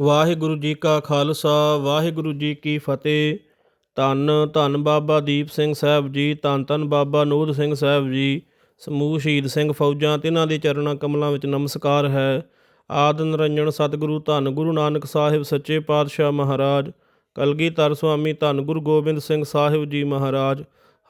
ਵਾਹਿਗੁਰੂ ਜੀ ਕਾ ਖਾਲਸਾ, ਵਾਹਿਗੁਰੂ ਜੀ ਕੀ ਫਤਿਹ। ਧੰਨ ਧੰਨ ਬਾਬਾ ਦੀਪ ਸਿੰਘ ਸਾਹਿਬ ਜੀ, ਧੰਨ ਧੰਨ ਬਾਬਾ ਨੋਧ ਸਿੰਘ ਸਾਹਿਬ ਜੀ, ਸਮੂਹ ਸ਼ਹੀਦ ਸਿੰਘ ਫੌਜਾਂ, ਤਿਨਾਂ ਦੇ ਚਰਨਾਂ ਕਮਲਾਂ ਵਿੱਚ ਨਮਸਕਾਰ ਹੈ। ਆਦ ਨਿਰੰਜਨ ਸਤਿਗੁਰੂ, ਧੰਨ ਗੁਰੂ ਨਾਨਕ ਸਾਹਿਬ ਸੱਚੇ ਪਾਤਸ਼ਾਹ ਮਹਾਰਾਜ, ਕਲਗੀਧਰ ਸੁਆਮੀ ਧੰਨ ਗੁਰੂ ਗੋਬਿੰਦ ਸਿੰਘ ਸਾਹਿਬ ਜੀ ਮਹਾਰਾਜ,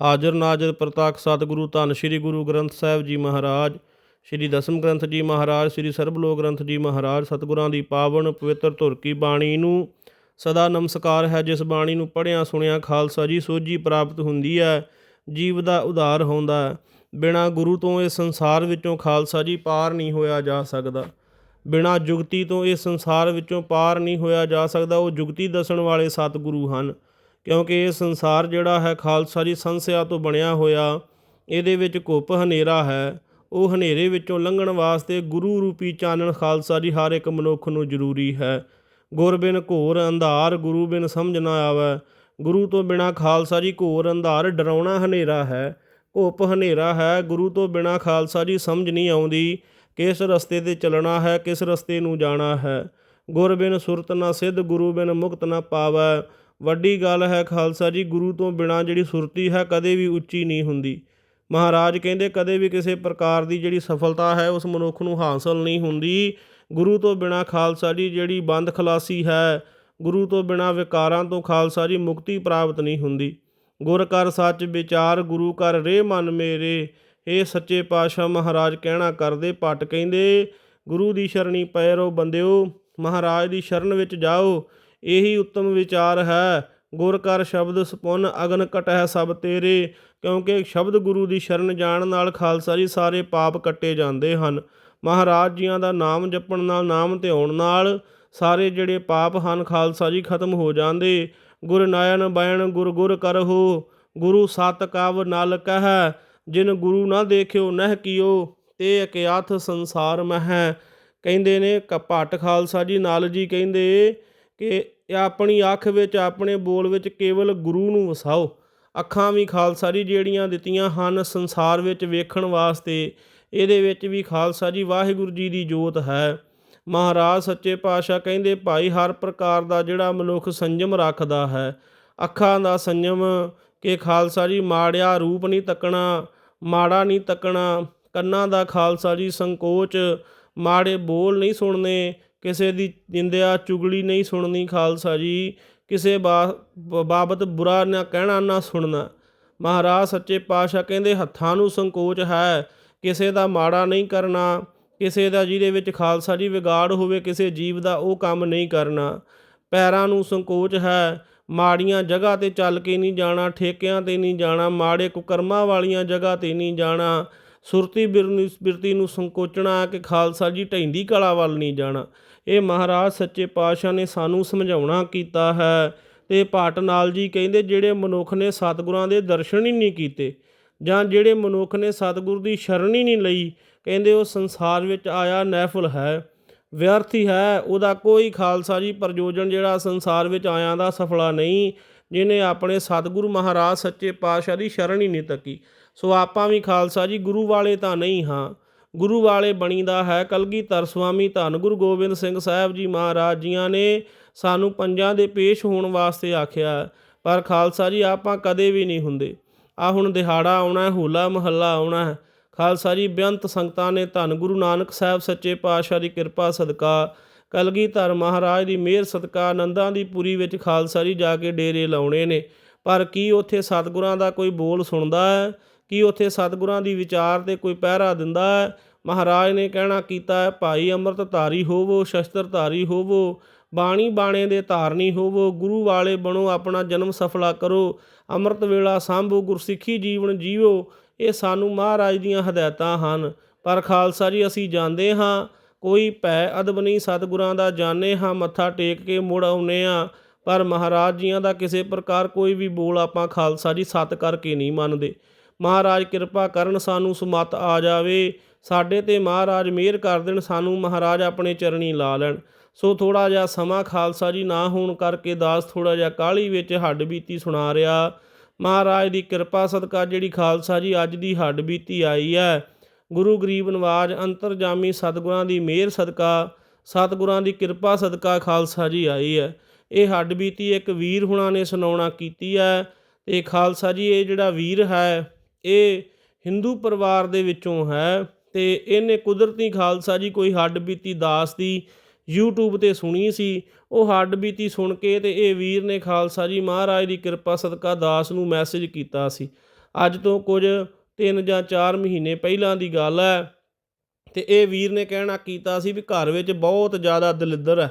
ਹਾਜ਼ਰ ਨਾਜ਼ਰ ਪ੍ਰਤਾਖ ਸਤਿਗੁਰੂ, ਧੰਨ ਸ੍ਰੀ ਗੁਰੂ ਗ੍ਰੰਥ ਸਾਹਿਬ ਜੀ ਮਹਾਰਾਜ ਸ਼੍ਰੀ ਦਸਮ ਗ੍ਰੰਥ ਜੀ ਮਹਾਰਾਜ, ਸ਼੍ਰੀ ਸਰਬਲੋਕ ਗ੍ਰੰਥ ਜੀ ਮਹਾਰਾਜ, ਸਤਿਗੁਰਾਂ ਦੀ ਪਾਵਨ ਪਵਿੱਤਰ ਧੁਰ ਕੀ ਬਾਣੀ ਨੂੰ ਸਦਾ ਨਮਸਕਾਰ ਹੈ, ਜਿਸ ਬਾਣੀ ਨੂੰ ਪੜ੍ਹਿਆ, ਸੁਣਿਆ ਖਾਲਸਾ ਜੀ, ਸੋਝੀ ਪ੍ਰਾਪਤ ਹੁੰਦੀ ਹੈ, ਜੀਵ ਦਾ ਉਧਾਰ ਹੁੰਦਾ ਹੈ। ਬਿਨਾ ਗੁਰੂ ਤੋਂ ਇਹ ਸੰਸਾਰ ਵਿੱਚੋਂ ਖਾਲਸਾ ਜੀ ਪਾਰ ਨਹੀਂ ਹੋਇਆ ਜਾ ਸਕਦਾ। ਬਿਨਾ ਜੁਗਤੀ ਤੋਂ ਇਹ ਸੰਸਾਰ ਵਿੱਚੋਂ ਪਾਰ ਨਹੀਂ ਹੋਇਆ ਜਾ ਸਕਦਾ, ਉਹ ਜੁਗਤੀ ਦੱਸਣ ਵਾਲੇ ਸਤਿਗੁਰੂ ਹਨ। ਕਿਉਂਕਿ ਇਹ ਸੰਸਾਰ ਜਿਹੜਾ ਹੈ, ਖਾਲਸਾ ਜੀ ਸੰਸਿਆ ਤੋਂ ਬਣਿਆ ਹੋਇਆ, ਇਹਦੇ ਵਿੱਚ ਘੁੱਪ ਹਨੇਰਾ ਹੈ। ਉਹ ਹਨੇਰੇ ਵਿੱਚੋਂ ਲੰਘਣ ਵਾਸਤੇ ਗੁਰੂ ਰੂਪੀ ਚਾਨਣ ਖਾਲਸਾ ਜੀ ਹਰ ਇੱਕ ਮਨੁੱਖ ਨੂੰ ਜ਼ਰੂਰੀ ਹੈ। ਗੁਰ ਬਿਨ ਘੋਰ ਅੰਧਾਰ ਗੁਰੂ ਬਿਨ ਸਮਝ ਨਾ ਆਵੇ। ਗੁਰੂ ਤੋਂ ਬਿਨਾ ਖਾਲਸਾ ਜੀ ਘੋਰ ਅੰਧਾਰ ਡਰਾਉਣਾ ਹਨੇਰਾ ਹੈ। ਘੁੱਪ ਹਨੇਰਾ ਹੈ। ਗੁਰੂ ਤੋਂ ਬਿਨਾ ਖਾਲਸਾ ਜੀ ਸਮਝ ਨਹੀਂ ਆਉਂਦੀ ਕਿਸ ਰਸਤੇ ਤੇ ਚੱਲਣਾ ਹੈ, ਕਿਸ ਰਸਤੇ ਨੂੰ ਜਾਣਾ ਹੈ। ਗੁਰ ਬਿਨ ਸੁਰਤ ਨਾ ਸਿੱਧ, ਗੁਰੂ ਬਿਨ ਮੁਕਤ ਨਾ ਪਾਵੈ। ਵੱਡੀ ਗੱਲ ਹੈ ਖਾਲਸਾ ਜੀ ਗੁਰੂ ਤੋਂ ਬਿਨਾ ਜਿਹੜੀ ਸੁਰਤੀ ਹੈ ਕਦੇ ਵੀ ਉੱਚੀ ਨਹੀਂ ਹੁੰਦੀ। ਮਹਾਰਾਜ ਕਹਿੰਦੇ, ਕਦੇ ਵੀ ਕਿਸੇ ਪ੍ਰਕਾਰ ਦੀ ਜਿਹੜੀ ਸਫਲਤਾ ਹੈ, ਉਸ ਮਨੁੱਖ ਨੂੰ ਹਾਸਲ ਨਹੀਂ ਹੁੰਦੀ। ਗੁਰੂ ਤੋਂ ਬਿਨਾ ਖਾਲਸਾ ਜੀ ਜਿਹੜੀ ਬੰਦ ਖਲਾਸੀ ਹੈ, ਗੁਰੂ ਤੋਂ ਬਿਨਾ ਵਿਕਾਰਾਂ ਤੋਂ ਖਾਲਸਾ ਜੀ ਮੁਕਤੀ ਪ੍ਰਾਪਤ ਨਹੀਂ ਹੁੰਦੀ। ਗੁਰ ਕਰ ਸੱਚ ਵਿਚਾਰ, ਗੁਰੂ ਕਰ ਰੇ ਮਨ ਮੇਰੇ। ਇਹ ਸੱਚੇ ਪਾਤਸ਼ਾਹ, ਮਹਾਰਾਜ ਕਹਿਣਾ ਕਰਦੇ ਪਟ ਕਹਿੰਦੇ, ਗੁਰੂ ਦੀ ਸ਼ਰਣੀ ਪਏ ਰਹੋ ਬੰਦਿਓ। ਮਹਾਰਾਜ ਦੀ ਸ਼ਰਨ ਵਿੱਚ ਜਾਓ। ਇਹੀ ਉੱਤਮ ਵਿਚਾਰ ਹੈ। ਗੁਰ ਕਰ ਸ਼ਬਦ ਸਪੁੰਨ ਅਗਨ ਕਟਹਿ ਸਭ ਤੇਰੇ, ਕਿਉਂਕਿ ਸ਼ਬਦ ਗੁਰੂ ਦੀ ਸ਼ਰਨ ਜਾਣ ਨਾਲ ਖਾਲਸਾ ਜੀ ਸਾਰੇ ਪਾਪ ਕੱਟੇ ਜਾਂਦੇ ਹਨ। ਮਹਾਰਾਜ ਜੀਆਂ ਦਾ ਨਾਮ ਜਪਣ ਨਾਲ, ਨਾਮ ਧਿਆਉਣ ਨਾਲ ਸਾਰੇ ਜਿਹੜੇ ਪਾਪ ਹਨ, ਖਾਲਸਾ ਜੀ ਖਤਮ ਹੋ ਜਾਂਦੇ। ਗੁਰ ਨਾਇਣ ਬੈਣ ਗੁਰ ਗੁਰ ਕਰਹੁ, ਗੁਰੂ ਸਤ ਕਾਵ ਨਲ ਕਹਿ। ਜਿਨ ਗੁਰੂ ਨਾ ਦੇਖਿਓ, ਨਹਿ ਕੀਓ, ਤੇ ਅਕਿਆਥ ਸੰਸਾਰ ਮਹਿ। ਕਹਿੰਦੇ ਨੇ ਕਪਟ ਖਾਲਸਾ ਜੀ ਨਾਲ ਜੀ ਕਹਿੰਦੇ ਕਿ ਆਪਣੀ ਅੱਖ ਵਿੱਚ, ਆਪਣੇ ਬੋਲ ਵਿੱਚ ਕੇਵਲ ਗੁਰੂ ਨੂੰ ਵਸਾਓ। ਅੱਖਾਂ ਵੀ ਖਾਲਸਾ ਜੀ ਜਿਹੜੀਆਂ ਦਿੱਤੀਆਂ ਹਨ ਸੰਸਾਰ ਵਿੱਚ ਵੇਖਣ ਵਾਸਤੇ, ਇਹਦੇ ਵਿੱਚ ਵੀ ਖਾਲਸਾ ਜੀ ਵਾਹਿਗੁਰੂ ਜੀ ਦੀ ਜੋਤ ਹੈ। ਮਹਾਰਾਜ ਸੱਚੇ ਪਾਤਸ਼ਾਹ ਕਹਿੰਦੇ, ਭਾਈ, ਹਰ ਪ੍ਰਕਾਰ ਦਾ ਜਿਹੜਾ ਮਨੁੱਖ ਸੰਜਮ ਰੱਖਦਾ ਹੈ, ਅੱਖਾਂ ਦਾ ਸੰਜਮ ਕਿ ਖਾਲਸਾ ਜੀ ਮਾੜਿਆ ਰੂਪ ਨਹੀਂ ਤੱਕਣਾ, ਮਾੜਾ ਨਹੀਂ ਤੱਕਣਾ, ਕੰਨਾਂ ਦਾ ਖਾਲਸਾ ਜੀ ਸੰਕੋਚ, ਮਾੜੇ ਬੋਲ ਨਹੀਂ ਸੁਣਨੇ ਕਿਸੇ ਦੀ ਨਿੰਦਿਆ, ਚੁਗਲੀ ਨਹੀਂ ਸੁਣਨੀ ਖਾਲਸਾ ਜੀ। ਕਿਸੇ ਬਾਬਤ ਬੁਰਾ ਨਾ ਕਹਿਣਾ, ਨਾ ਸੁਣਨਾ। ਮਹਾਰਾਜ ਸੱਚੇ ਪਾਤਸ਼ਾਹ ਕਹਿੰਦੇ, ਹੱਥਾਂ ਨੂੰ ਸੰਕੋਚ ਹੈ। ਕਿਸੇ ਦਾ ਮਾੜਾ ਨਹੀਂ ਕਰਨਾ, ਕਿਸੇ ਦਾ ਜਿਹਦੇ ਵਿੱਚ ਖਾਲਸਾ ਜੀ ਵਿਗਾੜ ਹੋਵੇ, ਕਿਸੇ ਜੀਵ ਦਾ ਉਹ ਕੰਮ ਨਹੀਂ ਕਰਨਾ। ਪੈਰਾਂ ਨੂੰ ਸੰਕੋਚ ਹੈ, ਮਾੜੀਆਂ ਜਗ੍ਹਾ ਤੇ ਚੱਲ ਕੇ ਨਹੀਂ ਜਾਣਾ, ਠੇਕਿਆਂ ਤੇ ਨਹੀਂ ਜਾਣਾ, ਮਾੜੇ ਕੁਕਰਮਾਂ ਵਾਲੀਆਂ ਜਗ੍ਹਾ ਤੇ ਨਹੀਂ ਜਾਣਾ। ਸੁਰਤੀ ਬਿਰਤੀ ਨੂੰ ਸੰਕੋਚਣਾ ਕਿ ਖਾਲਸਾ ਜੀ ਢੈਂਦੀ ਕਲਾ ਵੱਲ ਨਹੀਂ ਜਾਣਾ। ਇਹ ਮਹਾਰਾਜ ਸੱਚੇ ਪਾਤਸ਼ਾਹ ਨੇ ਸਾਨੂੰ ਸਮਝਾਉਣਾ ਕੀਤਾ ਹੈ ਤੇ ਪਾਟ ਨਾਲ ਜੀ ਕਹਿੰਦੇ ਜਿਹੜੇ ਮਨੁੱਖ ਨੇ ਸਤਿਗੁਰਾਂ ਦੇ ਦਰਸ਼ਨ ਹੀ ਨਹੀਂ ਕੀਤੇ ਜਾਂ ਜਿਹੜੇ ਮਨੁੱਖ ਨੇ ਸਤਿਗੁਰ ਦੀ ਸ਼ਰਨ ਹੀ ਨਹੀਂ ਲਈ, ਕਹਿੰਦੇ ਉਹ ਸੰਸਾਰ ਵਿੱਚ ਆਇਆ ਨਹਿਫਲ ਹੈ, ਵਿਅਰਥੀ ਹੈ ਉਹਦਾ ਕੋਈ ਖਾਲਸਾ ਜੀ ਪ੍ਰਯੋਜਨ ਜਿਹੜਾ ਸੰਸਾਰ ਵਿੱਚ ਆਇਆਂ ਦਾ ਸਫਲਾ ਨਹੀਂ ਜਿਨੇ ਆਪਣੇ ਸਤਿਗੁਰੂ ਮਹਾਰਾਜ ਸੱਚੇ ਪਾਤਸ਼ਾਹ ਦੀ ਸ਼ਰਨ ਹੀ ਨਹੀਂ ਤੱਕੀ। ਸੋ ਆਪਾਂ ਵੀ ਖਾਲਸਾ ਜੀ, ਗੁਰੂ ਵਾਲੇ ਤਾਂ ਨਹੀਂ ਹਾਂ। ਗੁਰੂ ਵਾਲੇ ਬਣੀਦਾ ਹੈ ਕਲਗੀਧਰ ਸੁਆਮੀ ਧੰਨ। ਗੁਰੂ ਗੋਬਿੰਦ ਸਿੰਘ ਸਾਹਿਬ ਜੀ ਮਹਾਰਾਜ ਜੀਆਂ ਨੇ ਸਾਨੂੰ ਪੰਜਾਂ ਦੇ ਪੇਸ਼ ਹੋਣ ਵਾਸਤੇ ਆਖਿਆ ਪਰ ਖਾਲਸਾ ਜੀ, ਆਪਾਂ ਕਦੇ ਵੀ ਨਹੀਂ ਹੁੰਦੇ। ਆ ਹੁਣ ਦਿਹਾੜਾ ਆਉਣਾ ਹੋਲਾ ਮਹੱਲਾ ਆਉਣਾ ਖਾਲਸਾ ਜੀ, ਬੇਅੰਤ ਸੰਗਤਾਂ ਨੇ ਧੰਨ। ਗੁਰੂ ਨਾਨਕ ਸਾਹਿਬ ਸੱਚੇ ਪਾਤਸ਼ਾਹ ਦੀ ਕਿਰਪਾ, ਸਦਕਾ। ਕਲਗੀਧਰ ਮਹਾਰਾਜ ਦੀ ਮਿਹਰ, ਸਦਕਾ। ਆਨੰਦਾਂ ਦੀ ਪੁਰੀ ਵਿੱਚ ਖਾਲਸਾ ਜੀ ਜਾ ਕੇ ਡੇਰੇ ਲਾਉਣੇ ਨੇ। ਪਰ ਕੀ ਉੱਥੇ ਸਤਿਗੁਰਾਂ ਦਾ ਕੋਈ ਬੋਲ ਸੁਣਦਾ ਹੈ? ਕੀ ਉੱਥੇ ਸਤਿਗੁਰਾਂ ਦੀ ਵਿਚਾਰ ਤੇ ਕੋਈ ਪਹਿਰਾ ਦਿੰਦਾ ਹੈ? ਮਹਾਰਾਜ ਨੇ ਕਹਿਣਾ ਕੀਤਾ ਹੈ, ਭਾਈ ਅੰਮ੍ਰਿਤਧਾਰੀ ਹੋਵੋ, ਸ਼ਸਤਰ ਧਾਰੀ ਹੋਵੋ, ਬਾਣੀ ਬਾਣੇ ਦੇ ਧਾਰਨੀ ਹੋਵੋ, ਗੁਰੂ ਵਾਲੇ ਬਣੋ, ਆਪਣਾ ਜਨਮ ਸਫਲਾ ਕਰੋ, ਅੰਮ੍ਰਿਤ ਵੇਲਾ ਸੰਭੋ, ਗੁਰਸਿੱਖੀ ਜੀਵਨ ਜੀਵੋ। ਇਹ ਸਾਨੂੰ ਮਹਾਰਾਜ ਦੀਆਂ ਹਦਾਇਤਾਂ ਹਨ। ਪਰ ਖਾਲਸਾ ਜੀ, ਅਸੀਂ ਜਾਣਦੇ ਹਾਂ, ਕੋਈ ਭੈ ਅਦਬ ਨਹੀਂ ਸਤਿਗੁਰਾਂ ਦਾ ਜਾਣੇ ਹਾਂ ਮੱਥਾ ਟੇਕ ਕੇ ਮੁੜ ਆਉਨੇ ਆ ਪਰ ਮਹਾਰਾਜ ਜੀਆਂ ਦਾ ਕਿਸੇ ਪ੍ਰਕਾਰ ਕੋਈ ਵੀ ਬੋਲ ਆਪਾਂ ਖਾਲਸਾ ਜੀ ਸਤ ਕਰਕੇ ਨਹੀਂ ਮੰਨਦੇ। ਮਹਾਰਾਜ ਕਿਰਪਾ ਕਰਨ ਸਾਨੂੰ ਸੁਮਤ ਆ ਜਾਵੇ। ਸਾਡੇ ਤੇ ਮਹਾਰਾਜ ਮਿਹਰ ਕਰ ਦੇਣ, ਸਾਨੂੰ ਮਹਾਰਾਜ ਆਪਣੇ ਚਰਣੀ ਲਾ ਲੈਣ। ਸੋ ਥੋੜਾ ਜਿਹਾ ਸਮਾਂ ਖਾਲਸਾ ਜੀ ਨਾ ਹੋਣ ਕਰਕੇ ਦਾਸ ਥੋੜਾ ਜਿਹਾ ਕਾਲੀ ਵਿੱਚ ਹੱਡ ਬੀਤੀ ਸੁਣਾ ਰਿਹਾ। ਮਹਾਰਾਜ ਦੀ ਕਿਰਪਾ ਸਦਕਾ ਜਿਹੜੀ ਖਾਲਸਾ ਜੀ ਅੱਜ ਦੀ ਹੱਡ ਬੀਤੀ ਆਈ ਹੈ, ਗੁਰੂ ਗਰੀਬ ਨਵਾਜ ਅੰਤਰਜਾਮੀ ਸਤਿਗੁਰਾਂ ਦੀ ਮਿਹਰ ਸਦਕਾ, ਸਤਿਗੁਰਾਂ ਦੀ ਕਿਰਪਾ ਸਦਕਾ ਖਾਲਸਾ ਜੀ ਆਈ ਹੈ। ਇਹ ਹੱਡ ਬੀਤੀ ਇੱਕ ਵੀਰ ਹੁਣਾਂ ਨੇ ਸੁਣਾਉਣਾ ਕੀਤੀ ਹੈ ਤੇ ਖਾਲਸਾ ਜੀ ਇਹ ਜਿਹੜਾ ਵੀਰ ਹੈ ਇਹ ਹਿੰਦੂ ਪਰਿਵਾਰ ਦੇ ਵਿੱਚੋਂ ਹੈ ਤੇ ਇਹਨੇ ਕੁਦਰਤੀ ਖਾਲਸਾ ਜੀ ਕੋਈ ਹੱਡ ਬੀਤੀ ਦਾਸ ਦੀ YouTube ਤੇ ਸੁਣੀ ਸੀ। ਉਹ ਹੱਡ ਬੀਤੀ ਸੁਣ ਕੇ ਤੇ ਇਹ ਵੀਰ ਨੇ ਖਾਲਸਾ ਜੀ ਮਹਾਰਾਜ ਦੀ ਕਿਰਪਾ ਸਦਕਾ ਦਾਸ ਨੂੰ ਮੈਸੇਜ ਕੀਤਾ ਸੀ। ਅੱਜ ਤੋਂ ਕੁਝ 3 ਜਾਂ 4 ਮਹੀਨੇ ਪਹਿਲਾਂ ਦੀ ਗੱਲ ਹੈ ਤੇ ਇਹ ਵੀਰ ਨੇ ਕਹਿਣਾ ਕੀਤਾ ਸੀ ਵੀ ਘਰ ਵਿੱਚ ਬਹੁਤ ਜ਼ਿਆਦਾ ਦਲਿੱਦਰ ਹੈ,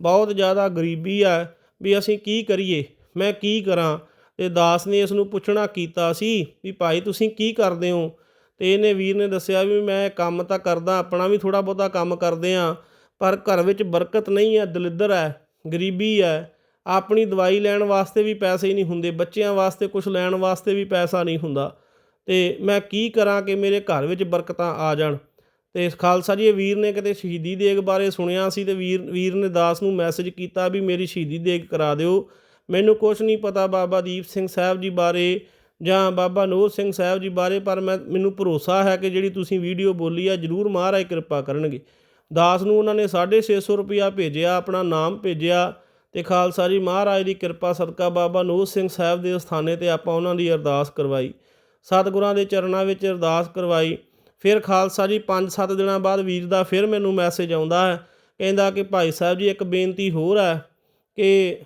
ਬਹੁਤ ਜ਼ਿਆਦਾ ਗਰੀਬੀ ਹੈ ਵੀ ਅਸੀਂ ਕੀ ਕਰੀਏ, ਮੈਂ ਕੀ ਕਰਾਂ? ਤੇ ਦਾਸ ਨੇ ਇਸ ਨੂੰ ਪੁੱਛਣਾ ਕੀਤਾ ਸੀ ਵੀ ਭਾਈ ਤੁਸੀਂ ਕੀ ਕਰਦੇ ਹੋ? ਤੇ ਇਹਨੇ ਵੀਰ ਨੇ ਦੱਸਿਆ ਵੀ ਮੈਂ ਕੰਮ ਤਾਂ ਕਰਦਾ, ਆਪਣਾ ਵੀ ਥੋੜਾ ਬਹੁਤਾ ਕੰਮ ਕਰਦੇ ਆ ਪਰ ਘਰ ਵਿੱਚ ਬਰਕਤ ਨਹੀਂ ਹੈ, ਦਲਿੱਦਰ ਹੈ, ਗਰੀਬੀ ਹੈ। ਆਪਣੀ ਦਵਾਈ ਲੈਣ ਵਾਸਤੇ ਵੀ ਪੈਸੇ ਹੀ ਨਹੀਂ ਹੁੰਦੇ, ਬੱਚਿਆਂ ਵਾਸਤੇ ਕੁਝ ਲੈਣ ਵਾਸਤੇ ਵੀ ਪੈਸਾ ਨਹੀਂ ਹੁੰਦਾ। ਤੇ ਮੈਂ ਕੀ ਕਰਾਂ ਕਿ ਮੇਰੇ ਘਰ ਵਿੱਚ ਬਰਕਤਾਂ ਆ ਜਾਣ? ਤੇ ਖਾਲਸਾ ਜੀ ਵੀਰ ਨੇ ਕਿਤੇ ਸ਼ਹੀਦੀ ਦੇਗ ਬਾਰੇ ਸੁਣਿਆ ਸੀ ਤੇ ਵੀਰ ਵੀਰ ਨੇ ਦਾਸ ਨੂੰ ਮੈਸੇਜ ਕੀਤਾ ਵੀ ਮੇਰੀ ਸ਼ਹੀਦੀ ਦੇਗ ਕਰਾ ਦਿਓ। ਮੈਨੂੰ ਕੁਝ ਨਹੀਂ ਪਤਾ ਬਾਬਾ ਦੀਪ ਸਿੰਘ ਸਾਹਿਬ ਜੀ ਬਾਰੇ ਜਾਂ ਬਾਬਾ ਨੂਰ ਸਿੰਘ ਸਾਹਿਬ ਜੀ ਬਾਰੇ, ਪਰ ਮੈਂ, ਮੈਨੂੰ ਭਰੋਸਾ ਹੈ ਕਿ ਜਿਹੜੀ ਤੁਸੀਂ ਵੀਡੀਓ ਬੋਲੀ ਆ, ਜਰੂਰ ਮਹਾਰਾਜ ਕਿਰਪਾ ਕਰਨਗੇ। ਦਾਸ ਨੂੰ ਉਹਨਾਂ ਨੇ 650 ਰੁਪਇਆ ਭੇਜਿਆ, ਆਪਣਾ ਨਾਮ ਭੇਜਿਆ ਤੇ ਖਾਲਸਾ ਜੀ ਮਹਾਰਾਜ ਦੀ ਕਿਰਪਾ ਸਦਕਾ ਬਾਬਾ ਨੂਰ ਸਿੰਘ ਸਾਹਿਬ ਦੇ ਸਥਾਨੇ ਤੇ ਆਪਾਂ ਉਹਨਾਂ ਦੀ ਅਰਦਾਸ ਕਰਵਾਈ। ਸਤਿਗੁਰਾਂ ਦੇ ਚਰਨਾਂ ਵਿੱਚ ਅਰਦਾਸ ਕਰਵਾਈ। ਫਿਰ ਖਾਲਸਾ ਜੀ 5-7 ਦਿਨਾਂ ਬਾਅਦ ਵੀਰ ਦਾ ਫਿਰ ਮੈਨੂੰ ਮੈਸੇਜ ਆਉਂਦਾ ਹੈ, ਕਹਿੰਦਾ ਕਿ ਭਾਈ ਸਾਹਿਬ ਜੀ, ਇੱਕ ਬੇਨਤੀ ਹੋਰ ਹੈ ਕਿ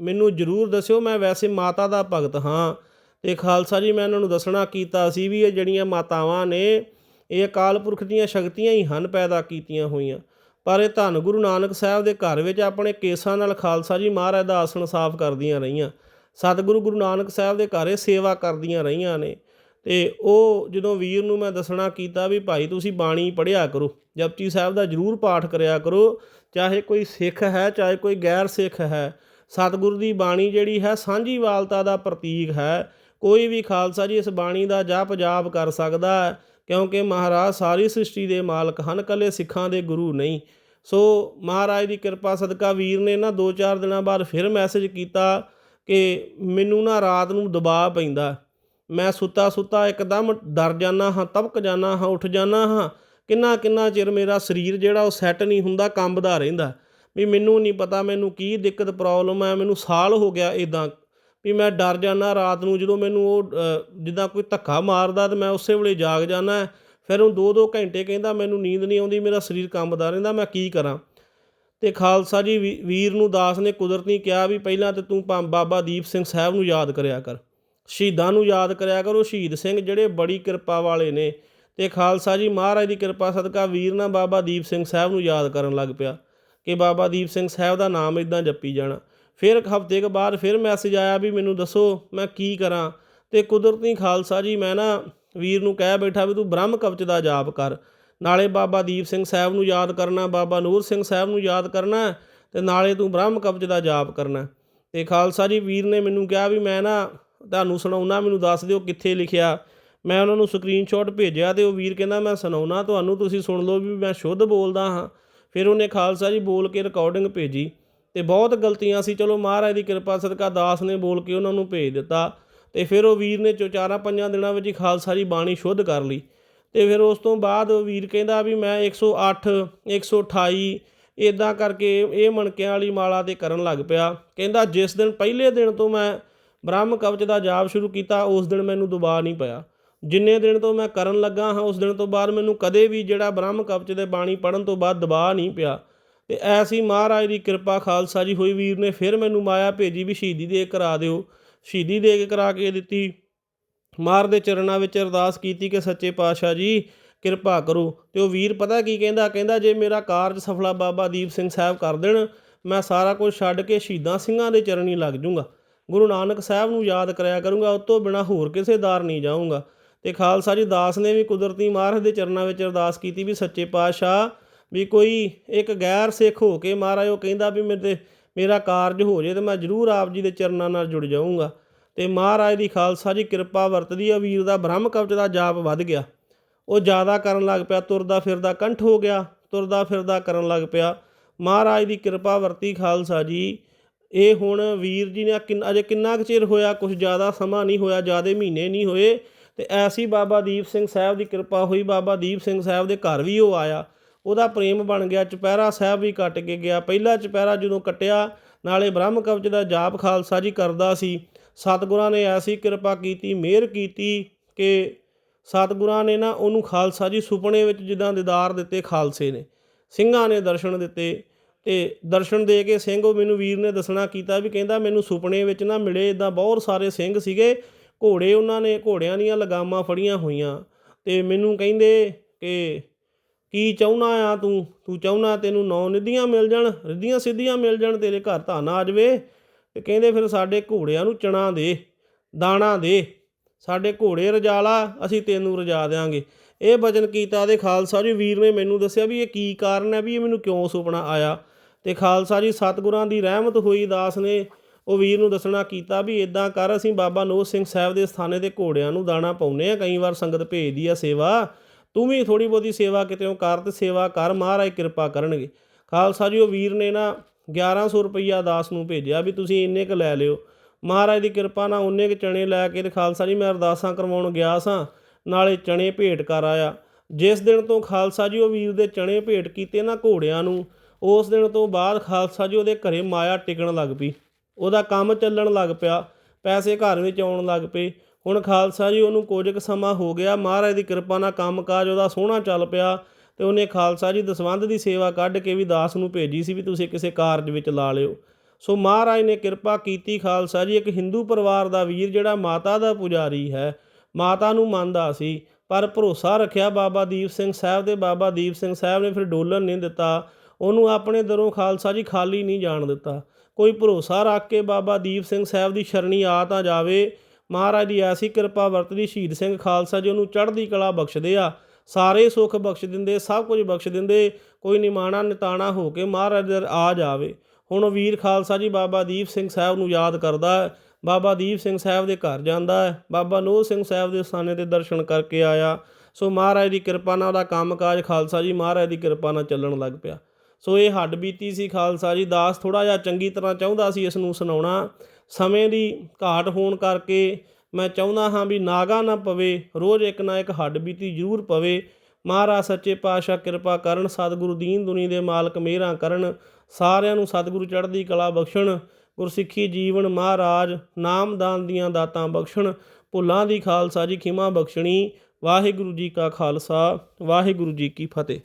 ਮੈਨੂੰ ਜਰੂਰ ਦੱਸਿਓ, ਮੈਂ ਵੈਸੇ ਮਾਤਾ ਦਾ ਭਗਤ ਹਾਂ। ਤੇ ਖਾਲਸਾ ਜੀ, ਮੈਂ ਇਹਨਾਂ ਨੂੰ ਦੱਸਣਾ ਕੀਤਾ ਸੀ ਵੀ ਇਹ ਜਿਹੜੀਆਂ ਮਾਤਾਵਾਂ ਨੇ, ਇਹ ਅਕਾਲ ਪੁਰਖ ਦੀਆਂ ਸ਼ਕਤੀਆਂ ਹੀ ਹਨ ਪੈਦਾ ਕੀਤੀਆਂ ਹੋਈਆਂ। ਪਰ ਇਹ ਧੰਨ ਗੁਰੂ ਨਾਨਕ ਸਾਹਿਬ ਦੇ ਘਰ ਵਿੱਚ ਆਪਣੇ ਕੇਸਾਂ ਨਾਲ ਖਾਲਸਾ ਜੀ ਮਹਾਰਾਜ ਦਾ ਆਸਣ ਸਾਫ਼ ਕਰਦੀਆਂ ਰਹੀਆਂ। ਸਤਿਗੁਰੂ ਗੁਰੂ ਨਾਨਕ ਸਾਹਿਬ ਦੇ ਘਰ ਇਹ ਸੇਵਾ ਕਰਦੀਆਂ ਰਹੀਆਂ ਨੇ। ਤੇ ਉਹ ਜਦੋਂ ਵੀਰ ਨੂੰ ਮੈਂ ਦੱਸਣਾ ਕੀਤਾ ਵੀ ਭਾਈ ਤੁਸੀਂ ਬਾਣੀ ਪੜ੍ਹਿਆ ਕਰੋ, ਜਪਜੀ ਸਾਹਿਬ ਦਾ ਜਰੂਰ ਪਾਠ ਕਰਿਆ ਕਰੋ, ਚਾਹੇ ਕੋਈ ਸਿੱਖ ਹੈ, ਚਾਹੇ ਕੋਈ ਗੈਰ ਸਿੱਖ ਹੈ। ਸਤਿਗੁਰੂ ਦੀ ਬਾਣੀ ਜਿਹੜੀ ਹੈ ਸਾਂਝੀਵਾਲਤਾ ਦਾ ਪ੍ਰਤੀਕ ਹੈ। ਕੋਈ ਵੀ ਖਾਲਸਾ ਜੀ ਇਸ ਬਾਣੀ ਦਾ ਜਪ ਜਾਪ ਕਰ ਸਕਦਾ ਹੈ, ਕਿਉਂਕਿ ਮਹਾਰਾਜ ਸਾਰੀ ਸ੍ਰਿਸ਼ਟੀ ਦੇ ਮਾਲਕ ਹਨ ਕੱਲੇ ਸਿੱਖਾਂ ਦੇ ਗੁਰੂ ਨਹੀਂ। ਸੋ ਮਹਾਰਾਜ ਦੀ ਕਿਰਪਾ ਸਦਕਾ ਵੀਰ ਨੇ ਨਾ 2-4 ਦਿਨਾਂ ਬਾਅਦ ਫਿਰ ਮੈਸੇਜ ਕੀਤਾ ਕਿ ਮੈਨੂੰ ਨਾ ਰਾਤ ਨੂੰ ਦਬਾਅ ਪੈਂਦਾ। ਮੈਂ ਸੁੱਤਾ ਸੁੱਤਾ ਇੱਕਦਮ ਡਰ ਜਾਣਾ ਹਾਂ ਤਬਕ ਜਾਣਾ ਹਾਂ, ਉੱਠ ਜਾਣਾ ਹਾਂ। ਕਿੰਨਾ ਕਿੰਨਾ ਚਿਰ ਮੇਰਾ ਸਰੀਰ ਜਿਹੜਾ ਉਹ ਸੈੱਟ ਨਹੀਂ ਹੁੰਦਾ, ਕੰਬਦਾ ਰਹਿੰਦਾ। ਵੀ ਮੈਨੂੰ ਨਹੀਂ ਪਤਾ, ਮੈਨੂੰ ਕੀ ਦਿੱਕਤ ਪ੍ਰੋਬਲਮ ਹੈ, ਮੈਨੂੰ ਸਾਲ ਹੋ ਗਿਆ ਇਦਾਂ ਵੀ ਮੈਂ ਡਰ ਜਾਣਾ ਰਾਤ ਨੂੰ, ਜਦੋਂ ਮੈਨੂੰ ਉਹ ਜਿੱਦਾਂ ਕੋਈ ਧੱਕਾ ਮਾਰਦਾ ਤੇ ਮੈਂ ਉਸੇ ਵੇਲੇ ਜਾਗ ਜਾਣਾ ਫਿਰ ਉਹ 2-2 ਘੰਟੇ ਕਹਿੰਦਾ ਮੈਨੂੰ ਨੀਂਦ ਨਹੀਂ ਆਉਂਦੀ, ਮੇਰਾ ਸਰੀਰ ਕੰਬਦਾ ਰਹਿੰਦਾ, ਮੈਂ ਕੀ ਕਰਾਂ? ਤੇ ਖਾਲਸਾ ਜੀ ਵੀਰ ਨੂੰ ਦਾਸ ਨੇ ਕੁਦਰਤੀ ਕਿਹਾ ਵੀ ਪਹਿਲਾਂ ਤੇ ਤੂੰ ਭਾ- ਬਾਬਾ ਦੀਪ ਸਿੰਘ ਸਾਹਿਬ ਨੂੰ ਯਾਦ ਕਰਿਆ ਕਰ। ਸ਼ਹੀਦਾਂ ਨੂੰ ਯਾਦ ਕਰਿਆ ਕਰੋ ਸ਼ਹੀਦ ਸਿੰਘ ਜਿਹੜੇ ਬੜੀ ਕਿਰਪਾ ਵਾਲੇ ਨੇ। ਤੇ ਖਾਲਸਾ ਜੀ ਮਹਾਰਾਜ ਦੀ ਕਿਰਪਾ ਸਦਕਾ ਵੀਰ ਨਾ ਬਾਬਾ ਦੀਪ ਸਿੰਘ ਸਾਹਿਬ ਨੂੰ ਯਾਦ ਕਰਨ ਲੱਗ ਪਿਆ। ਕਿ ਬਾਬਾ ਦੀਪ ਸਿੰਘ ਸਾਹਿਬ ਦਾ ਨਾਮ ਇਦਾਂ ਜਪੀ ਜਾਣਾ। ਫਿਰ ਹਫ਼ਤੇ ਕੁ ਬਾਅਦ ਫਿਰ ਮੈਸੇਜ ਆਇਆ ਵੀ ਮੈਨੂੰ ਦੱਸੋ, ਮੈਂ ਕੀ ਕਰਾਂ? ਤੇ ਕੁਦਰਤੀ ਖਾਲਸਾ ਜੀ, ਮੈਂ ਨਾ ਵੀਰ ਨੂੰ ਕਹਿ ਬੈਠਾ ਵੀ ਤੂੰ ਬ੍ਰਹਮ ਕਵਚ ਦਾ ਜਾਪ ਕਰ। ਨਾਲੇ ਬਾਬਾ ਦੀਪ ਸਿੰਘ ਸਾਹਿਬ ਨੂੰ ਯਾਦ ਕਰਨਾ, ਬਾਬਾ ਨੂਰ ਸਿੰਘ ਸਾਹਿਬ ਨੂੰ ਯਾਦ ਕਰਨਾ, ਤੇ ਨਾਲੇ ਤੂੰ ਬ੍ਰਹਮ ਕਵਚ ਦਾ ਜਾਪ ਕਰਨਾ। ਤੇ ਖਾਲਸਾ ਜੀ, ਵੀਰ ਨੇ ਮੈਨੂੰ ਕਿਹਾ ਵੀ ਮੈਂ ਨਾ ਤੁਹਾਨੂੰ ਸੁਣਾਉਣਾ ਮੈਨੂੰ ਦੱਸ ਦਿਓ ਕਿੱਥੇ ਲਿਖਿਆ। ਮੈਂ ਉਹਨਾਂ ਨੂੰ ਸਕਰੀਨਸ਼ਾਟ ਭੇਜਿਆ ਤੇ ਉਹ ਵੀਰ ਕਹਿੰਦਾ, ਮੈਂ ਸੁਣਾਉਣਾ ਤੁਹਾਨੂੰ ਤੁਸੀਂ ਸੁਣ ਲਓ ਵੀ ਮੈਂ ਸ਼ੁੱਧ ਬੋਲਦਾ ਹਾਂ। ਫਿਰ ਉਹਨੇ ਖਾਲਸਾ ਜੀ ਬੋਲ ਕੇ ਰਿਕਾਰਡਿੰਗ ਭੇਜੀ ਤੇ ਬਹੁਤ ਗਲਤੀਆਂ ਸੀ। ਚਲੋ ਮਹਾਰਾਜ ਦੀ ਕਿਰਪਾ, ਸਦਕਾ ਦਾਸ ਨੇ ਬੋਲ ਕੇ ਉਹਨਾਂ ਨੂੰ ਭੇਜ ਦਿੱਤਾ ਤੇ ਫਿਰ ਉਹ ਵੀਰ ਨੇ ਚੋ ਚਾਰਾਂ ਪੰਜਾਂ ਦਿਨਾਂ ਵਿੱਚ ਹੀ ਖਾਲਸਾ ਜੀ ਬਾਣੀ ਸ਼ੁੱਧ ਕਰ ਲਈ ਤੇ ਫਿਰ ਉਸ ਤੋਂ ਬਾਅਦ ਉਹ ਵੀਰ ਕਹਿੰਦਾ ਵੀ ਮੈਂ 108 128 ਇਦਾਂ ਕਰਕੇ ਇਹ ਮਣਕਿਆਂ ਵਾਲੀ ਮਾਲਾ ਤੇ ਕਰਨ ਲੱਗ ਪਿਆ। ਕਹਿੰਦਾ ਜਿਸ ਦਿਨ ਪਹਿਲੇ ਦਿਨ ਤੋਂ ਮੈਂ ਬ੍ਰਹਮ ਕਵਚ ਦਾ ਜਾਪ ਸ਼ੁਰੂ ਕੀਤਾ, ਉਸ ਦਿਨ ਮੈਨੂੰ ਦੁਬਾਰਾ ਨਹੀਂ ਪਿਆ। ਜਿੰਨੇ ਦਿਨ ਤੋਂ ਮੈਂ ਕਰਨ ਲੱਗਾ ਹਾਂ, ਉਸ ਦਿਨ ਤੋਂ ਬਾਅਦ ਮੈਨੂੰ ਕਦੇ ਵੀ ਜਿਹੜਾ ਬ੍ਰਹਮ ਕਵਚ ਦੇ ਬਾਣੀ ਪੜਨ ਤੋਂ ਬਾਅਦ ਦਬਾਅ ਨਹੀਂ ਪਿਆ। ਤੇ ਐਸੀ ਮਹਾਰਾਜ ਦੀ ਕਿਰਪਾ ਖਾਲਸਾ ਜੀ ਹੋਈ ਵੀਰ ਨੇ ਫਿਰ ਮੈਨੂੰ ਮਾਇਆ ਭੇਜੀ ਵੀ ਸ਼ਹੀਦੀ ਦੇ ਕਰਾ ਦਿਓ। ਸ਼ਹੀਦੀ ਦੇ ਕੇ ਕਰਾ ਕੇ ਦਿੱਤੀ। ਮਾਰ ਦੇ ਚਰਨਾਂ ਵਿੱਚ ਅਰਦਾਸ ਕੀਤੀ ਕਿ ਸੱਚੇ ਪਾਤਸ਼ਾਹ ਜੀ, ਕਿਰਪਾ ਕਰੋ। ਤੇ ਉਹ ਵੀਰ ਪਤਾ ਕੀ ਕਹਿੰਦਾ? ਕਹਿੰਦਾ, ਜੇ ਮੇਰਾ ਕਾਰਜ ਸਫਲਾ ਬਾਬਾ ਦੀਪ ਸਿੰਘ ਸਾਹਿਬ ਕਰ ਦੇਣ, ਮੈਂ ਸਾਰਾ ਕੁਝ ਛੱਡ ਕੇ ਸ਼ਹੀਦਾਂ ਸਿੰਘਾਂ ਦੇ ਚਰਨੀ ਲੱਗ ਜੂੰਗਾ। ਗੁਰੂ ਨਾਨਕ ਸਾਹਿਬ ਨੂੰ ਯਾਦ ਕਰਿਆ ਕਰੂੰਗਾ, ਉਸ ਤੋਂ ਬਿਨਾ ਹੋਰ ਕਿਸੇ ਦਾਰ ਨਹੀਂ ਜਾਊਂਗਾ। ਤੇ ਖਾਲਸਾ ਜੀ ਦਾਸ ਨੇ ਵੀ ਕੁਦਰਤੀ ਮਹਾਰਾਜ ਦੇ ਚਰਨਾਂ ਵਿੱਚ ਅਰਦਾਸ ਕੀਤੀ ਵੀ ਸੱਚੇ ਪਾਤਸ਼ਾਹ ਵੀ ਕੋਈ ਇੱਕ ਗੈਰ ਸਿੱਖ ਹੋ ਕੇ ਮਹਾਰਾਜ ਉਹ ਕਹਿੰਦਾ ਵੀ ਮੇਰੇ ਮੇਰਾ ਕਾਰਜ ਹੋ ਜੇ ਤੇ ਮੈਂ ਜ਼ਰੂਰ ਆਪ ਜੀ ਦੇ ਚਰਨਾਂ ਨਾਲ ਜੁੜ ਜਾਊਂਗਾ। ਤੇ ਮਹਾਰਾਜ ਦੀ ਖਾਲਸਾ ਜੀ ਕਿਰਪਾ ਵਰਤਦੀ ਆ ਵੀਰ ਦਾ ਬ੍ਰਹਮ ਕਵਚ ਦਾ ਜਾਪ ਵੱਧ ਗਿਆ। ਉਹ ਜ਼ਿਆਦਾ ਕਰਨ ਲੱਗ ਪਿਆ, ਤੁਰਦਾ ਫਿਰਦਾ ਕੰਠ ਹੋ ਗਿਆ, ਤੁਰਦਾ ਫਿਰਦਾ ਕਰਨ ਲੱਗ ਪਿਆ। ਮਹਾਰਾਜ ਦੀ ਕਿਰਪਾ ਵਰਤੀ ਖਾਲਸਾ ਜੀ। ਇਹ ਹੁਣ ਵੀਰ ਜੀ ਨੇ ਕਿੰਨ- ਅਜੇ ਕਿੰਨਾ ਕੁ ਚਿਰ ਹੋਇਆ ਕੁਝ ਜ਼ਿਆਦਾ ਸਮਾਂ ਨਹੀਂ ਹੋਇਆ, ਜ਼ਿਆਦੇ ਮਹੀਨੇ ਨਹੀਂ ਹੋਏ। ਤੇ ਐਸੀ ਬਾਬਾ ਦੀਪ ਸਿੰਘ ਸਾਹਿਬ ਦੀ ਕਿਰਪਾ ਹੋਈ, ਬਾਬਾ ਦੀਪ ਸਿੰਘ ਸਾਹਿਬ ਦੇ ਘਰ ਵੀ ਉਹ ਆਇਆ। ਉਹਦਾ ਪ੍ਰੇਮ ਬਣ ਗਿਆ, ਚੁਪਹਿਰਾ ਸਾਹਿਬ ਵੀ ਕੱਟ ਕੇ ਗਿਆ। ਪਹਿਲਾ ਚੁਪਹਿਰਾ ਜਦੋਂ ਕੱਟਿਆ, ਨਾਲੇ ਬ੍ਰਹਮ ਕਵਚ ਦਾ ਜਾਪ ਖਾਲਸਾ ਜੀ ਕਰਦਾ ਸੀ। ਸਤਿਗੁਰਾਂ ਨੇ ਐਸੀ ਕਿਰਪਾ ਕੀਤੀ, ਮਿਹਰ ਕੀਤੀ ਕਿ ਸਤਿਗੁਰਾਂ ਨੇ ਨਾ ਉਹਨੂੰ ਖਾਲਸਾ ਜੀ ਸੁਪਨੇ ਵਿੱਚ ਜਿੱਦਾਂ ਦੀਦਾਰ ਦਿੱਤੇ ਖਾਲਸੇ ਨੇ। ਸਿੰਘਾਂ ਨੇ ਦਰਸ਼ਨ ਦਿੱਤੇ ਤੇ ਦਰਸ਼ਨ ਦੇ ਕੇ ਸਿੰਘ ਉਹ ਮੈਨੂੰ ਵੀਰ ਨੇ ਦੱਸਣਾ ਕੀਤਾ ਵੀ ਕਹਿੰਦਾ ਮੈਨੂੰ ਸੁਪਨੇ ਵਿੱਚ ਨਾ ਮਿਲੇ ਇਦਾਂ ਬਹੁਤ ਸਾਰੇ ਸਿੰਘ ਸੀਗੇ ਘੋੜੇ ਉਹਨਾਂ ਨੇ, ਘੋੜਿਆਂ ਦੀਆਂ ਲਗਾਮਾਂ ਫੜੀਆਂ ਹੋਈਆਂ ਅਤੇ ਮੈਨੂੰ ਕਹਿੰਦੇ ਕਿ ਕੀ ਚਾਹੁੰਦਾ ਆ ਤੂੰ? ਤੂੰ ਚਾਹੁੰਦਾ ਤੈਨੂੰ ਨੌ ਨਿਧੀਆਂ ਮਿਲ ਜਾਣ, ਰਿੱਧੀਆਂ ਸਿੱਧੀਆਂ ਮਿਲ ਜਾਣ, ਤੇਰੇ ਘਰ ਧਨ ਆ ਜਾਵੇ ਤੇ ਕਹਿੰਦੇ ਫਿਰ ਸਾਡੇ ਘੋੜਿਆਂ ਨੂੰ ਚਣਾ ਦੇ, ਦਾਣਾ ਦੇ, ਸਾਡੇ ਘੋੜੇ ਰਜਾਲਾ, ਅਸੀਂ ਤੈਨੂੰ ਰਜਾ ਦੇਾਂਗੇ ਇਹ ਬਚਨ ਕੀਤਾ ਤੇ ਖਾਲਸਾ ਜੀ ਵੀਰ ਨੇ ਮੈਨੂੰ ਦੱਸਿਆ ਵੀ ਇਹ ਕੀ ਕਾਰਨ ਹੈ ਵੀ ਇਹ ਮੈਨੂੰ ਕਿਉਂ ਸੁਪਨਾ ਆਇਆ? ਤੇ ਖਾਲਸਾ ਜੀ ਸਤਿਗੁਰਾਂ ਦੀ ਰਹਿਮਤ ਹੋਈ, ਦਾਸ ਨੇ ਉਹ ਵੀਰ ਨੂੰ ਦੱਸਣਾ ਕੀਤਾ ਵੀ ਇਦਾਂ ਕਰ, ਅਸੀਂ ਬਾਬਾ ਨੋਜ ਸਿੰਘ ਸਾਹਿਬ ਦੇ ਸਥਾਨੇ ਤੇ ਘੋੜਿਆਂ ਨੂੰ ਦਾਣਾ ਪਾਉਨੇ ਆ ਕਈ ਵਾਰ ਸੰਗਤ ਭੇਜਦੀ ਆ ਸੇਵਾ। ਤੂੰ ਵੀ ਥੋੜੀ ਬਹੁਤੀ ਸੇਵਾ ਕਿਤੇੋਂ ਕਰ ਤੇ ਸੇਵਾ ਕਰ, ਮਹਾਰਾਜ ਕਿਰਪਾ ਕਰਨਗੇ। ਖਾਲਸਾ ਜੀ, ਉਹ ਵੀਰ ਨੇ ਨਾ 1100 ਰੁਪਈਆ ਦਾਸ ਨੂੰ ਭੇਜਿਆ ਵੀ ਤੁਸੀਂ ਇੰਨੇ ਕ ਲੈ ਲਿਓ। ਮਹਾਰਾਜ ਦੀ ਕਿਰਪਾ ਨਾਲ ਉਹਨੇ ਕ ਚਣੇ ਲੈ ਕੇ ਤੇ ਖਾਲਸਾ ਜੀ, ਮੈਂ ਅਰਦਾਸਾਂ ਕਰਵਾਉਣ ਗਿਆ ਸਾਂ, ਨਾਲੇ ਚਣੇ ਭੇਟ ਕਰ ਆਇਆ। ਜਿਸ ਦਿਨ ਤੋਂ ਖਾਲਸਾ ਜੀ, ਉਹ ਵੀਰ ਦੇ ਚਣੇ ਭੇਟ ਕੀਤੇ ਨਾ ਘੋੜਿਆਂ ਨੂੰ, ਉਸ ਦਿਨ ਤੋਂ ਬਾਅਦ ਖਾਲਸਾ ਜੀ ਉਹਦੇ ਘਰੇ ਮਾਇਆ ਟਿਕਣ ਲੱਗ ਪਈ। ਉਹਦਾ ਕੰਮ ਚੱਲਣ ਲੱਗ ਪਿਆ, ਪੈਸੇ ਘਰ ਵਿੱਚ ਆਉਣ ਲੱਗ ਪਏ। ਹੁਣ ਖਾਲਸਾ ਜੀ, ਉਹਨੂੰ ਕੁਝ ਕੁ ਸਮਾਂ ਹੋ ਗਿਆ, ਮਹਾਰਾਜ ਦੀ ਕਿਰਪਾ ਨਾਲ ਕੰਮਕਾਜ ਉਹਦਾ ਸੋਹਣਾ ਚੱਲ ਪਿਆ ਤੇ ਉਹਨੇ ਖਾਲਸਾ ਜੀ ਦਸਵੰਧ ਦੀ ਸੇਵਾ ਕੱਢ ਕੇ ਵੀ ਦਾਸ ਨੂੰ ਭੇਜੀ ਸੀ ਵੀ ਤੁਸੀਂ ਕਿਸੇ ਕਾਰਜ ਵਿੱਚ ਲਾ ਲਿਓ। ਸੋ ਮਹਾਰਾਜ ਨੇ ਕਿਰਪਾ ਕੀਤੀ ਖਾਲਸਾ ਜੀ, ਇੱਕ ਹਿੰਦੂ ਪਰਿਵਾਰ ਦਾ ਵੀਰ ਜਿਹੜਾ ਮਾਤਾ ਦਾ ਪੁਜਾਰੀ ਹੈ, ਮਾਤਾ ਨੂੰ ਮੰਨਦਾ ਸੀ, ਪਰ ਭਰੋਸਾ ਰੱਖਿਆ ਬਾਬਾ ਦੀਪ ਸਿੰਘ ਸਾਹਿਬ ਦੇ ਬਾਬਾ ਦੀਪ ਸਿੰਘ ਸਾਹਿਬ ਨੇ ਫਿਰ ਡੋਲਣ ਨਹੀਂ ਦਿੱਤਾ। ਉਹਨੂੰ ਆਪਣੇ ਦਰੋਂ ਖਾਲਸਾ ਜੀ ਖਾਲੀ ਨਹੀਂ ਜਾਣ ਦਿੱਤਾ। ਕੋਈ ਭਰੋਸਾ ਰੱਖ ਕੇ ਬਾਬਾ ਦੀਪ ਸਿੰਘ ਸਾਹਿਬ ਦੀ ਸ਼ਰਣੀ ਆ ਤਾਂ ਜਾਵੇ। ਮਹਾਰਾਜ ਦੀ ਐਸੀ ਕਿਰਪਾ ਵਰਤਦੀ ਸ਼ਹੀਦ ਸਿੰਘ ਖਾਲਸਾ ਜੀ ਉਹਨੂੰ ਚੜ੍ਹਦੀ ਕਲਾ ਬਖਸ਼ਦੇ ਆ। ਸਾਰੇ ਸੁੱਖ ਬਖਸ਼ ਦਿੰਦੇ, ਸਭ ਕੁਝ ਬਖਸ਼ ਦਿੰਦੇ, ਕੋਈ ਨਿਮਾਣਾ ਨਿਤਾਣਾ ਹੋ ਕੇ ਮਹਾਰਾਜ ਦੇ ਆ ਜਾਵੇ। ਹੁਣ ਵੀਰ ਖਾਲਸਾ ਜੀ ਬਾਬਾ ਦੀਪ ਸਿੰਘ ਸਾਹਿਬ ਨੂੰ ਯਾਦ ਕਰਦਾ ਹੈ। ਬਾਬਾ ਦੀਪ ਸਿੰਘ ਸਾਹਿਬ ਦੇ ਘਰ ਜਾਂਦਾ ਹੈ। ਬਾਬਾ ਨੋਹ ਸਿੰਘ ਸਾਹਿਬ ਦੇ ਸਥਾਨੇ ਤੇ ਦਰਸ਼ਨ ਕਰਕੇ ਆਇਆ। ਸੋ ਮਹਾਰਾਜ ਦੀ ਕਿਰਪਾ ਨਾਲ ਉਹਦਾ ਕੰਮਕਾਜ ਖਾਲਸਾ ਜੀ ਮਹਾਰਾਜ ਦੀ ਕਿਰਪਾ ਨਾਲ ਚੱਲਣ ਲੱਗ ਪਿਆ। ਸੋ ਇਹ ਹੱਡ ਬੀਤੀ ਸੀ ਖਾਲਸਾ ਜੀ। ਦਾਸ ਥੋੜਾ ਜਿਹਾ ਚੰਗੀ ਤਰ੍ਹਾਂ ਚਾਹੁੰਦਾ ਸੀ ਇਸ ਨੂੰ ਸੁਣਾਉਣਾ। ਸਮੇਂ ਦੀ ਘਾਟ ਹੋਣ ਕਰਕੇ ਮੈਂ ਚਾਹੁੰਦਾ ਹਾਂ ਵੀ ਨਾਗਾ ਨਾ ਪਵੇ, ਰੋਜ਼ ਇੱਕ ਨਾ ਇੱਕ ਹੱਡ ਬੀਤੀ ਜ਼ਰੂਰ ਪਵੇ। ਮਹਾਰਾਜ ਸੱਚੇ ਪਾਤਸ਼ਾਹ ਕਿਰਪਾ ਕਰਨ, ਸਤਿਗੁਰੂ ਦੀਨ ਦੁਨੀ ਦੇ ਮਾਲਕ ਮਿਹਰਾਂ ਕਰਨ। ਸਾਰਿਆਂ ਨੂੰ ਸਤਿਗੁਰੂ ਚੜ੍ਹਦੀ ਕਲਾ ਬਖਸ਼ਣ। ਗੁਰਸਿੱਖੀ ਜੀਵਨ ਮਹਾਰਾਜ ਨਾਮਦਾਨ ਦੀਆਂ ਦਾਤਾਂ ਬਖਸ਼ਣ। ਭੁੱਲਾਂ ਦੀ ਖਾਲਸਾ ਜੀ, ਖਿਮਾ ਬਖਸ਼ਣੀ। ਵਾਹਿਗੁਰੂ ਜੀ ਕਾ ਖਾਲਸਾ, ਵਾਹਿਗੁਰੂ ਜੀ ਕੀ ਫਤਿਹ।